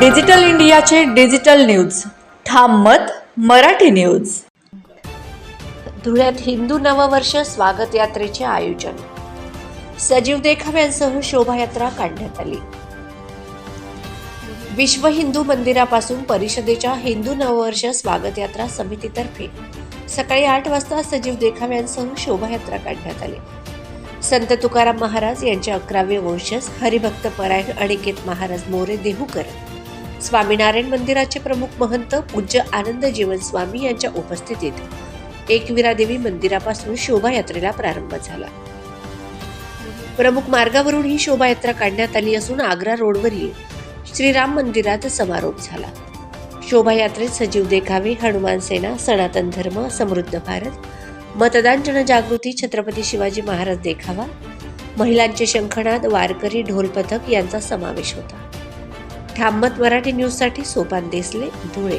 Digital इंडियाचे digital news. ठाम मत मराठी न्यूज. धुळ्यात हिंदू नववर्ष स्वागत यात्रेचे आयोजन. सजीव देखाव्यांसह शोभायात्रा काढण्यात आली. विश्व हिंदू मंदिरापासून परिषदेच्या हिंदू नववर्ष स्वागत यात्रा समितीतर्फे सकाळी आठ वाजता सजीव देखाव्यांसह शोभायात्रा काढण्यात आली. संत तुकाराम महाराज यांचे अकरावे वंशज हरिभक्त परायण अनिकेत महाराज मोरे देहूकर स्वामीनारायण मंदिराचे प्रमुख महंत पूज्य आनंद जीवन स्वामी यांच्या उपस्थितीत एकविरा देवी मंदिरापासून शोभायात्रेला प्रारंभ झाला. प्रमुख मार्गावरून ही शोभायात्रा काढण्यात आली असून आग्रा रोडवरील श्रीराम मंदिरात समारोप झाला. शोभायात्रेत सजीव देखावे हनुमान सेना सनातन धर्म समृद्ध भारत मतदान जनजागृती छत्रपती शिवाजी महाराज देखावा महिलांचे शंखनाद वारकरी ढोल पथक यांचा समावेश होता. थांबत मराठी न्यूजसाठी सोपान देसले धुळे.